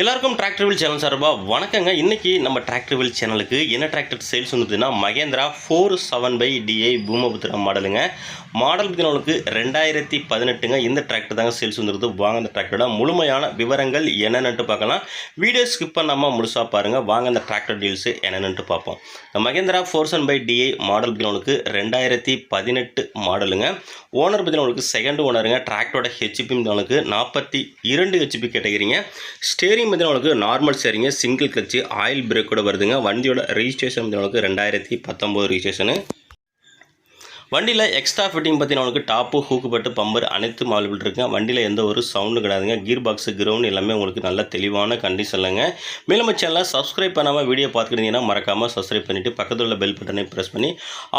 எல்லாருக்கும் tractor will channel சார்பாக வணக்கங்க. இன்னைக்கு நம்ம டிராக்டர் வில் சேனலுக்கு என்ன tractor sales வந்துதுன்னா Mahindra four seven five DI Bhoomiputra மாடலுங்க மாடல் பார்த்தீங்கன்னா ரெண்டாயிரத்தி பதினெட்டுங்க இந்த டிராக்டர் தாங்க சேல்ஸ் வந்துருது. வாங்க அந்த டிராக்டரோட முழுமையான விவரங்கள் என்னென்னட்டு பார்க்கலாம். வீடியோ ஸ்கிப் பண்ணாமல் முழுசாக பாருங்கள் வாங்க அந்த டிராக்டர் டீல்ஸு என்னென்னட்டு பார்ப்போம். Mahindra four seven five DI model பார்த்தீங்கன்னா ரெண்டாயிரத்தி பதினெட்டு மாடலுங்க ஓனர் பார்த்தீங்கன்னா செகண்ட் ஓனருங்க டிராக்டரோட ஹெச்பி உங்களுக்கு நாற்பத்தி இரண்டு ஹெச்பி கேட்டகிறீங்க ஸ்டேரிங் பார்த்தீங்கன்னா உங்களுக்கு நார்மல் சேரிங்க சிங்கிள் கிளச்சு ஆயில் பிரேக்கோட வருதுங்க. வண்டியோட ரெஜிஸ்ட்ரேஷன் உங்களுக்கு ரெண்டாயிரத்தி பத்தொம்போது ரிஜிஸ்ட்ரேஷனு வண்டியில் எக்ஸ்ட்ரா ஃபிட்டிங் பார்த்தீங்கன்னா உங்களுக்கு டாப்பு ஹூக்கு பட்டு பம்பர் அனைத்து மாலிபிள் இருக்குங்க வண்டியில் எந்த ஒரு சவுண்டும் கிடையாதுங்க. கீர் பாக்ஸு கிரவுண்ட் எல்லாமே உங்களுக்கு நல்ல தெளிவான கண்டிஷன்லங்க மேலும் சேனலில் சப்ஸ்கிரைப் பண்ணாமல் வீடியோ பார்த்துக்கிட்டீங்கன்னா மறக்காமல் சப்ஸ்கிரைப் பண்ணிவிட்டு பக்கத்தில் உள்ள பெல் பட்டனை ப்ரெஸ் பண்ணி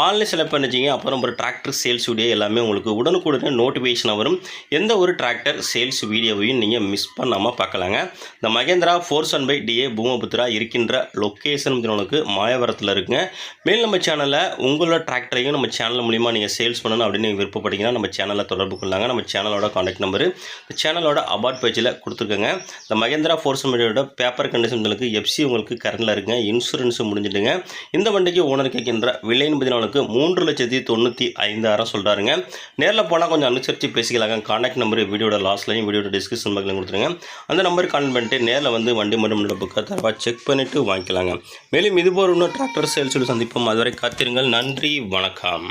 ஆன்லைன் செலக்ட் பண்ணிச்சிங்க அப்புறம் ஒரு டிராக்டர் சேல்ஸ் வீடியோ எல்லாமே உங்களுக்கு உடனுக்குடனே நோட்டிஃபிகேஷன் வரும். எந்த ஒரு டிராக்டர் சேல்ஸ் வீடியோவையும் நீங்கள் மிஸ் பண்ணாமல் பார்க்கலாங்க. இந்த Mahindra four one five DA Bhoomiputra இருக்கின்ற லொக்கேஷன் உங்களுக்கு மாயவரத்தில் இருக்குங்க. மேல் நம்ம சேனலில் உங்களோட டிராக்டரையும் நம்ம சேனல் மூலிமா நீங்கள் சேல்ஸ் பண்ணணும் அப்படின்னு விருப்பப்பட்டீங்கன்னா நம்ம சேனலில் தொடர்பு கொள்ளாங்க. நம்ம சேனலோட காண்டாக்ட் நம்பரு இந்த சேனலோட அபார்ட் பேஜில் கொடுத்துருக்கோங்க. இந்த மகேந்திரா ஃபோர்ஸ் மீடியோட பேப்பர் கண்டிஷன்களுக்கு எஃப்சி உங்களுக்கு கரண்டில் இருக்குங்க. இன்சூரன்ஸும் முடிஞ்சிட்டுங்க. இந்த வண்டிக்கு ஓனர் கேட்கின்ற விலைன்னு பதினாலுக்கு மூன்று லட்சத்தி தொண்ணூற்றி ஐந்தாயிரம் சொல்கிறாருங்க நேரில் போனால் கொஞ்சம் அனுசரித்து பேசிக்கலாங்க. காண்டாக்ட் நம்பர் வீடியோட லாஸ்ட்லையும் வீடியோட டிஸ்கிரிப்ஷன் பக்கத்தில் கொடுத்துருங்க. அந்த நம்பருக்கு கால் பண்ணிட்டு நேரில் வந்து வண்டி மற்றும் புக்கை தரவா செக் பண்ணிவிட்டு வாங்கிக்கலாங்க. மேலும் இதுபோல் இன்னும் டிராக்டர் சேல்ஸோடு சந்திப்போம். அதுவரை காத்திருங்கள். நன்றி. வணக்கம்.